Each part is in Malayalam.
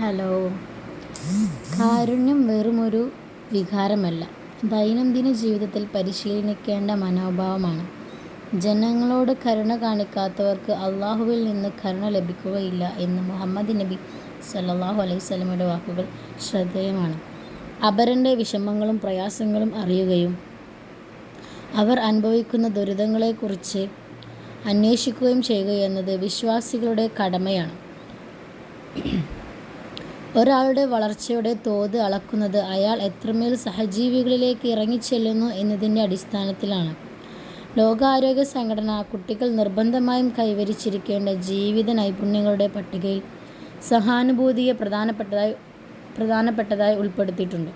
ഹലോ. കാരുണ്യം വെറുമൊരു വികാരമല്ല. ദൈനംദിന ജീവിതത്തിൽ പരിശീലിക്കേണ്ട മനോഭാവമാണ്. ജനങ്ങളോട് കരുണ കാണിക്കാത്തവർക്ക് അള്ളാഹുവിൽ നിന്ന് കരുണ ലഭിക്കുകയില്ല എന്ന് മുഹമ്മദ് നബി സല്ലാഹു അലൈഹി വസല്ലമയുടെ വാക്കുകൾ ശ്രദ്ധേയമാണ്. അപരന്റെ വിഷമങ്ങളും പ്രയാസങ്ങളും അറിയുകയും അവർ അനുഭവിക്കുന്ന ദുരിതങ്ങളെക്കുറിച്ച് അന്വേഷിക്കുകയും ചെയ്യുക എന്നത് വിശ്വാസികളുടെ കടമയാണ്. ഒരാളുടെ വളർച്ചയുടെ തോത് അളക്കുന്നത് അയാൾ എത്രമേൽ സഹജീവികളിലേക്ക് ഇറങ്ങിച്ചെല്ലുന്നു എന്നതിന്റെ അടിസ്ഥാനത്തിലാണ്. ലോകാരോഗ്യ സംഘടന കുട്ടികൾ നിർബന്ധമായും കൈവരിച്ചിരിക്കേണ്ട ജീവിത നൈപുണ്യങ്ങളുടെ പട്ടികയിൽ സഹാനുഭൂതിയെ പ്രധാനപ്പെട്ടതായി പ്രധാനപ്പെട്ടതായി ഉൾപ്പെടുത്തിയിട്ടുണ്ട്.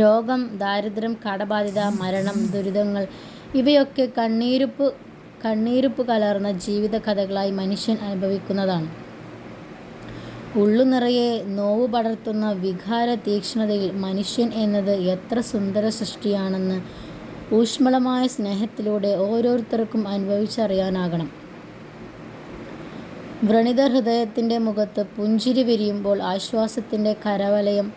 രോഗം ദാരിദ്ര്യം കടബാധ്യത മരണം ദുരിതങ്ങൾ ഇവയൊക്കെ കണ്ണീരുപ്പ് കണ്ണീരുപ്പ് കലർന്ന ജീവിത കഥകളായി മനുഷ്യൻ അനുഭവിക്കുന്നതാണ്. ഉള്ളു നിറയെ നോവ് പടർത്തുന്ന വികാര തീക്ഷ്ണതയിൽ മനുഷ്യൻ എന്നത് എത്ര സുന്ദര സൃഷ്ടിയാണെന്ന് ഊഷ്മളമായ സ്നേഹത്തിലൂടെ ഓരോരുത്തർക്കും അനുഭവിച്ചറിയാനാകണം. വ്രണിത ഹൃദയത്തിന്റെ മുഖത്ത് പുഞ്ചിരി വിരിയുമ്പോൾ ആശ്വാസത്തിന്റെ കരവലയം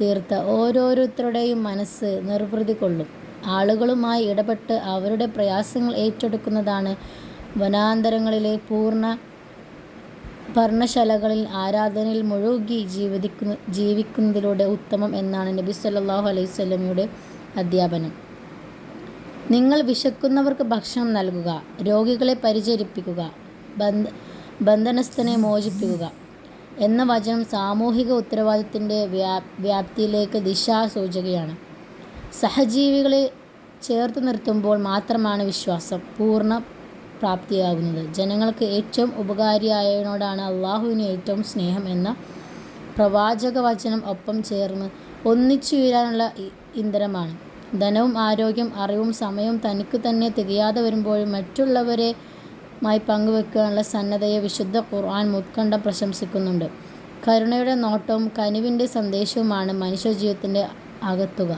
തീർത്ത ഓരോരുത്തരുടെയും മനസ്സ് നിർവൃതി കൊള്ളും. ആളുകളുമായി ഇടപെട്ട് അവരുടെ പ്രയാസങ്ങൾ ഏറ്റെടുക്കുന്നതാണ് വനാന്തരങ്ങളിലെ പൂർണ പർണശാലകളിൽ ആരാധനയിൽ മുഴുകി ജീവിക്കുന്ന ജീവിക്കുന്നതിലൂടെ ഉത്തമം എന്നാണ് നബി സല്ലാഹു അലൈഹി സ്വലമിയുടെ അധ്യാപനം. നിങ്ങൾ വിശക്കുന്നവർക്ക് ഭക്ഷണം നൽകുക രോഗികളെ പരിചരിപ്പിക്കുക ബന്ധ ബന്ധനസ്ഥനെ മോചിപ്പിക്കുക എന്ന വചനം സാമൂഹിക ഉത്തരവാദിത്തത്തിന്റെ വ്യാ വ്യാപ്തിയിലേക്ക് ദിശാസൂചകയാണ്. സഹജീവികളെ ചേർത്ത് നിർത്തുമ്പോൾ മാത്രമാണ് വിശ്വാസം പൂർണ പ്രാപ്തിയാകുന്നത്. ജനങ്ങൾക്ക് ഏറ്റവും ഉപകാരിയായവനോടാണ് അള്ളാഹുവിന് ഏറ്റവും സ്നേഹം എന്ന പ്രവാചക വചനം ഒപ്പം ചേർന്ന് ഒന്നിച്ചു ഒന്നിച്ചുയരാനുള്ള ഇന്ധനമാണ്. ധനവും ആരോഗ്യം അറിവും സമയവും തനിക്ക് തന്നെ തികയാതെ വരുമ്പോഴും മറ്റുള്ളവരെ മായി പങ്കുവെക്കാനുള്ള സന്നദ്ധയെ വിശുദ്ധ ഖുർആൻ മുത്കണ്ഠം പ്രശംസിക്കുന്നുണ്ട്. കരുണയുടെ നോട്ടവും കനിവിന്റെ സന്ദേശവുമാണ് മനുഷ്യജീവിതത്തിന്റെ അകത്തുക.